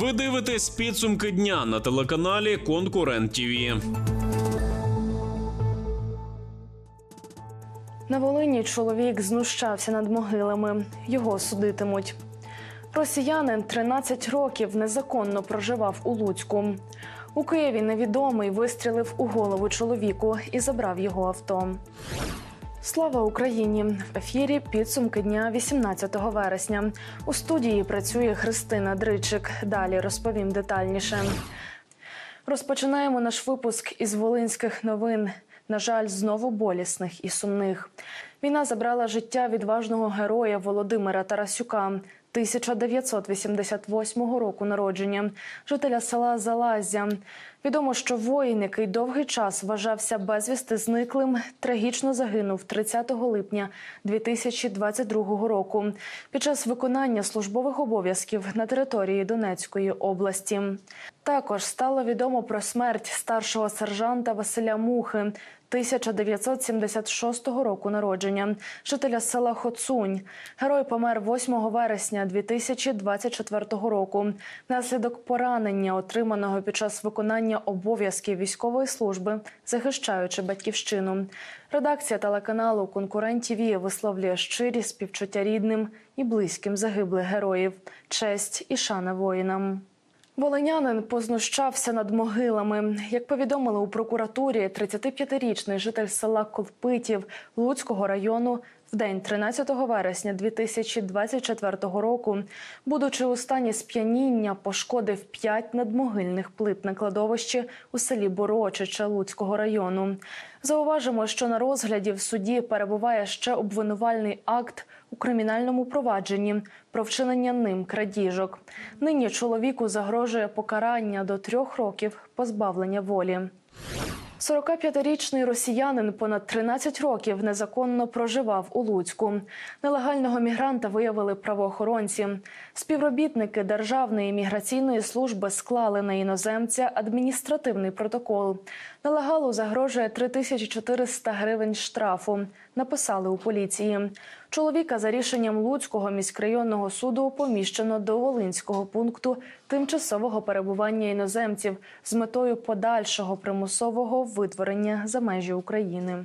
Ви дивитесь підсумки дня на телеканалі Конкурент ТІВІ. На Волині чоловік знущався над могилами. Його судитимуть. Росіянин 13 років незаконно проживав у Луцьку. У Києві невідомий вистрілив у голову чоловіку і забрав його авто. Слава Україні! В ефірі підсумки дня 18 вересня. У студії працює Христина Дричик. Далі розповім детальніше. Розпочинаємо наш випуск із волинських новин. На жаль, знову болісних і сумних. Війна забрала життя відважного героя Володимира Тарасюка. 1988 року народження, жителя села Залазя. Відомо, що воїн, який довгий час вважався безвісти зниклим, трагічно загинув 30 липня 2022 року під час виконання службових обов'язків на території Донецької області. Також стало відомо про смерть старшого сержанта Василя Мухи. 1976 року народження, жителя села Хоцунь. Герой помер 8 вересня 2024 року внаслідок поранення, отриманого під час виконання обов'язків військової служби, захищаючи батьківщину. Редакція телеканалу Конкурент ТІВІ висловлює щирі співчуття рідним і близьким загиблих героїв, честь і шана воїнам. Волинянин познущався над могилами. Як повідомили у прокуратурі, 35-річний житель села Колпитів Луцького району в день 13 вересня 2024 року, будучи у стані сп'яніння, пошкодив п'ять надмогильних плит на кладовищі у селі Борочича Луцького району. Зауважимо, що на розгляді в суді перебуває ще обвинувальний акт у кримінальному провадженні про вчинення ним крадіжок. Нині чоловіку загрожує покарання до трьох років позбавлення волі. 45-річний росіянин понад 13 років незаконно проживав у Луцьку. Нелегального мігранта виявили правоохоронці. Співробітники Державної міграційної служби склали на іноземця адміністративний протокол. Нелегалу загрожує 3400 гривень штрафу. Написали у поліції. Чоловіка за рішенням Луцького міськрайонного суду поміщено до Волинського пункту тимчасового перебування іноземців з метою подальшого примусового витворення за межі України.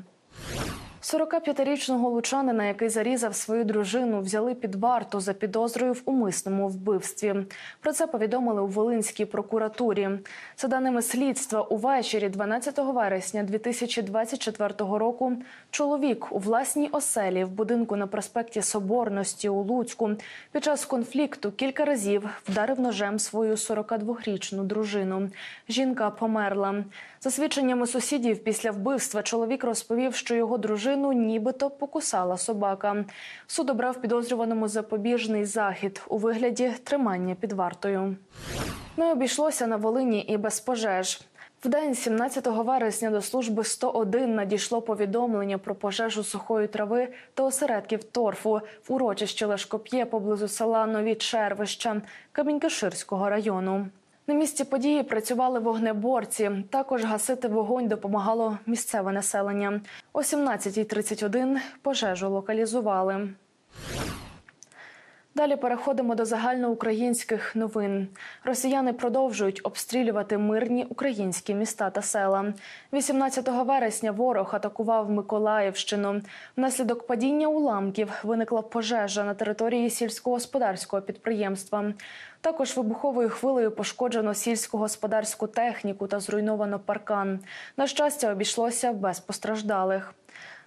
45-річного лучанина, який зарізав свою дружину, взяли під варту за підозрою в умисному вбивстві. Про це повідомили у Волинській прокуратурі. За даними слідства, увечері 12 вересня 2024 року чоловік у власній оселі в будинку на проспекті Соборності у Луцьку під час конфлікту кілька разів вдарив ножем свою 42-річну дружину. Жінка померла. За свідченнями сусідів, після вбивства чоловік розповів, що його дружину нібито покусала собака. Суд обрав підозрюваному запобіжний захід у вигляді тримання під вартою. Не обійшлося на Волині і без пожеж. В день 17 вересня до служби 101 надійшло повідомлення про пожежу сухої трави та осередків торфу в урочищі Лешкоп'є поблизу села Нові Червища Камінькаширського району. На місці події працювали вогнеборці. Також гасити вогонь допомагало місцеве населення. О 17.31 пожежу локалізували. Далі переходимо до загальноукраїнських новин. Росіяни продовжують обстрілювати мирні українські міста та села. 18 вересня ворог атакував Миколаївщину. Внаслідок падіння уламків виникла пожежа на території сільськогосподарського підприємства. Також вибуховою хвилею пошкоджено сільськогосподарську техніку та зруйновано паркан. На щастя, обійшлося без постраждалих.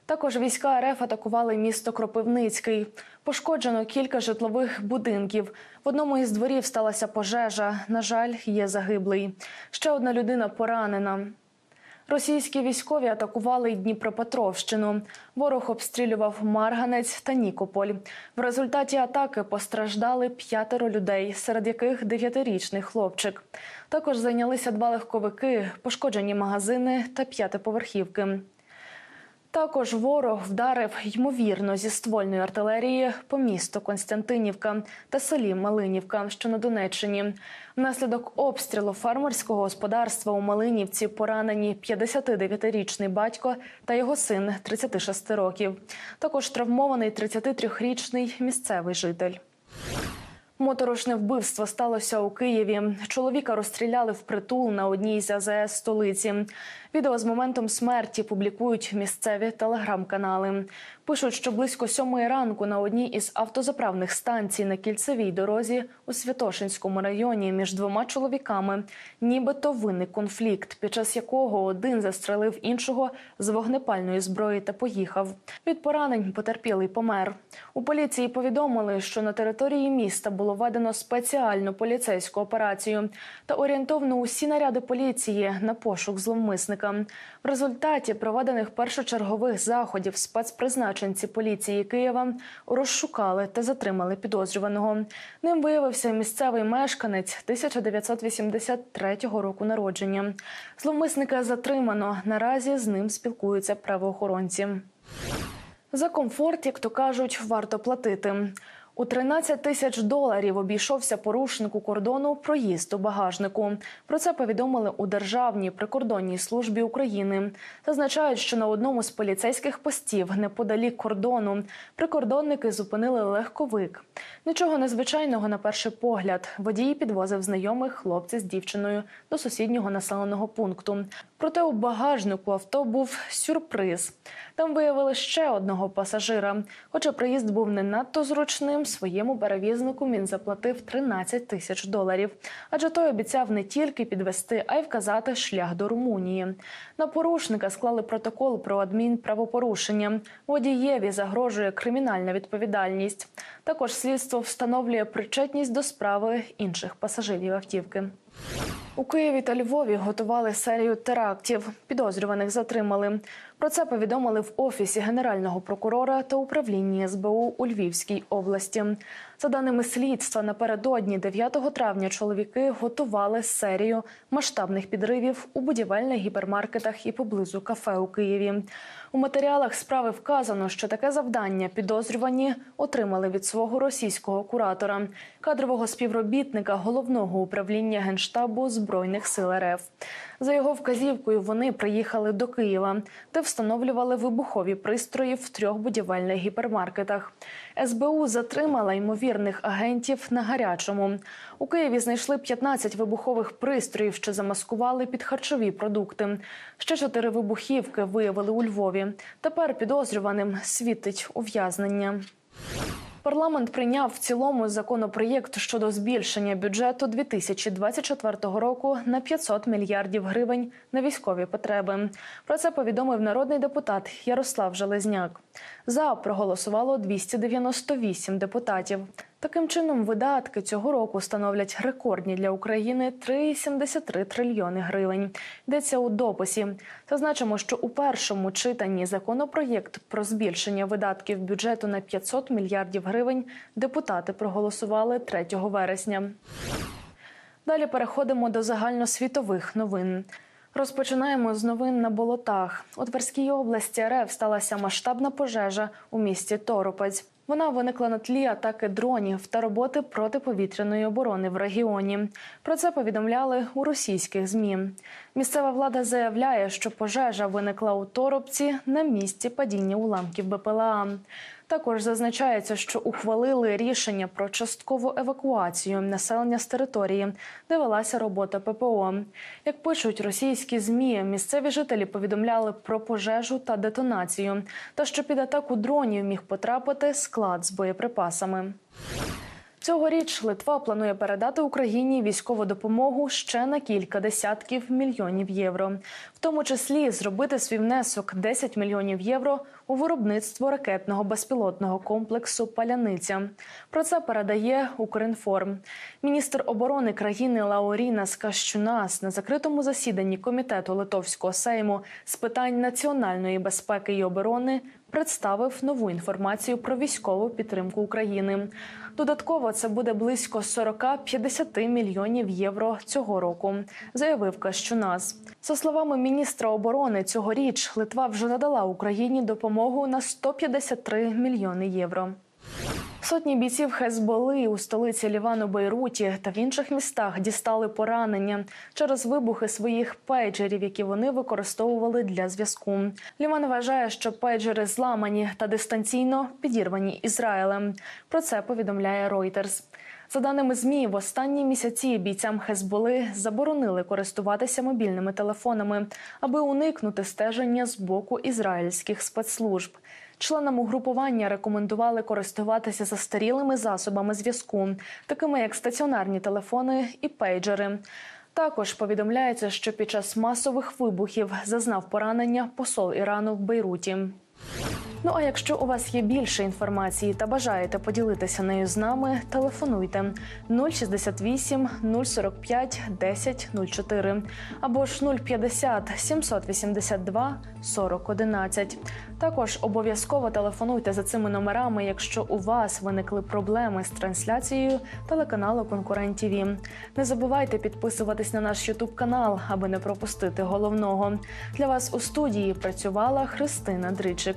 Також війська РФ атакували місто Кропивницький. Пошкоджено кілька житлових будинків. В одному із дворів сталася пожежа. На жаль, є загиблий. Ще одна людина поранена. Російські військові атакували Дніпропетровщину. Ворог обстрілював Марганець та Нікополь. В результаті атаки постраждали п'ятеро людей, серед яких дев'ятирічний хлопчик. Також зайнялися два легковики, пошкоджені магазини та п'ятиповерхівки. Також ворог вдарив ймовірно зі ствольної артилерії по місту Константинівка та селі Малинівка, що на Донеччині. Внаслідок обстрілу фермерського господарства у Малинівці поранені 59-річний батько та його син 36 років. Також травмований 33-річний місцевий житель. Моторошне вбивство сталося у Києві. Чоловіка розстріляли впритул на одній з АЗС столиці. Відео з моментом смерті публікують місцеві телеграм-канали. Пишуть, що близько сьомої ранку на одній із автозаправних станцій на кільцевій дорозі у Святошинському районі між двома чоловіками нібито виник конфлікт, під час якого один застрелив іншого з вогнепальної зброї та поїхав. Від поранень потерпілий помер. У поліції повідомили, що на території міста було введено спеціальну поліцейську операцію та орієнтовно усі наряди поліції на пошук зловмисника. В результаті проведених першочергових заходів спецпризначенці поліції Києва розшукали та затримали підозрюваного. Ним виявився місцевий мешканець 1983 року народження. Зловмисника затримано. Наразі з ним спілкуються правоохоронці. За комфорт, як то кажуть, варто платити. У 13 тисяч доларів обійшовся порушнику кордону проїзд у багажнику. Про це повідомили у Державній прикордонній службі України. Зазначають, що на одному з поліцейських постів неподалік кордону прикордонники зупинили легковик. Нічого незвичайного на перший погляд. Водій підвозив знайомих хлопця з дівчиною до сусіднього населеного пункту. Проте у багажнику авто був сюрприз. Там виявили ще одного пасажира. Хоча приїзд був не надто зручним, своєму перевізнику він заплатив 13 тисяч доларів. Адже той обіцяв не тільки підвести, а й вказати шлях до Румунії. На порушника склали протокол про адмінправопорушення. Водієві загрожує кримінальна відповідальність. Також слідство встановлює причетність до справи інших пасажирів автівки. У Києві та Львові готували серію терактів. Підозрюваних затримали. Про це повідомили в офісі генерального прокурора та управлінні СБУ у Львівській області. За даними слідства, напередодні 9 травня чоловіки готували серію масштабних підривів у будівельних гіпермаркетах і поблизу кафе у Києві. У матеріалах справи вказано, що таке завдання підозрювані отримали від свого російського куратора, кадрового співробітника головного управління генштабу збройних сил РФ. За його вказівкою вони приїхали до Києва, де встановлювали вибухові пристрої в трьох будівельних гіпермаркетах. СБУ затримала ймовірних агентів на гарячому. У Києві знайшли 15 вибухових пристроїв, що замаскували під харчові продукти. Ще чотири вибухівки виявили у Львові. Тепер підозрюваним світить ув'язнення. Парламент прийняв в цілому законопроєкт щодо збільшення бюджету 2024 року на 500 мільярдів гривень на військові потреби. Про це повідомив народний депутат Ярослав Железняк. За проголосувало 298 депутатів. Таким чином, видатки цього року становлять рекордні для України 3,73 трильйони гривень. Йдеться у дописі. Зазначимо, що у першому читанні законопроєкт про збільшення видатків бюджету на 500 мільярдів гривень депутати проголосували 3 вересня. Далі переходимо до загальносвітових новин. Розпочинаємо з новин на болотах. У Тверській області РФ сталася масштабна пожежа у місті Торопець. Вона виникла на тлі атаки дронів та роботи протиповітряної оборони в регіоні. Про це повідомляли у російських змі. Місцева влада заявляє, що пожежа виникла у Торопці на місці падіння уламків БПЛА. Також зазначається, що ухвалили рішення про часткову евакуацію населення з території, де велася робота ППО. Як пишуть російські змі, місцеві жителі повідомляли про пожежу та детонацію, та що під атаку дронів міг потрапити склад з боєприпасами. Цьогоріч Литва планує передати Україні військову допомогу ще на кілька десятків мільйонів євро, в тому числі зробити свій внесок 10 мільйонів євро у виробництво ракетного безпілотного комплексу Паляниця. Про це передає Укрінформ. Міністр оборони країни Лауріна Скащунас на закритому засіданні комітету Литовського сейму з питань національної безпеки і оборони представив нову інформацію про військову підтримку України. Додатково це буде близько 40-50 мільйонів євро цього року, заявив Кащунас. За словами міністра оборони, цьогоріч Литва вже надала Україні допомогу на 153 мільйони євро. Сотні бійців Хезболи у столиці Лівану Бейруті та в інших містах дістали поранення через вибухи своїх пейджерів, які вони використовували для зв'язку. Ліван вважає, що пейджери зламані та дистанційно підірвані Ізраїлем. Про це повідомляє Reuters. За даними ЗМІ, в останні місяці бійцям Хезболи заборонили користуватися мобільними телефонами, аби уникнути стеження з боку ізраїльських спецслужб. Членам угрупування рекомендували користуватися застарілими засобами зв'язку, такими як стаціонарні телефони і пейджери. Також повідомляється, що під час масових вибухів зазнав поранення посол Ірану в Бейруті. Ну а якщо у вас є більше інформації та бажаєте поділитися нею з нами, телефонуйте 068 045 10 04 або ж 050 782 40 11. Також обов'язково телефонуйте за цими номерами, якщо у вас виникли проблеми з трансляцією телеканалу Конкурент ТІВІ. Не забувайте підписуватись на наш Ютуб канал, аби не пропустити головного. Для вас у студії працювала Христина Дричик.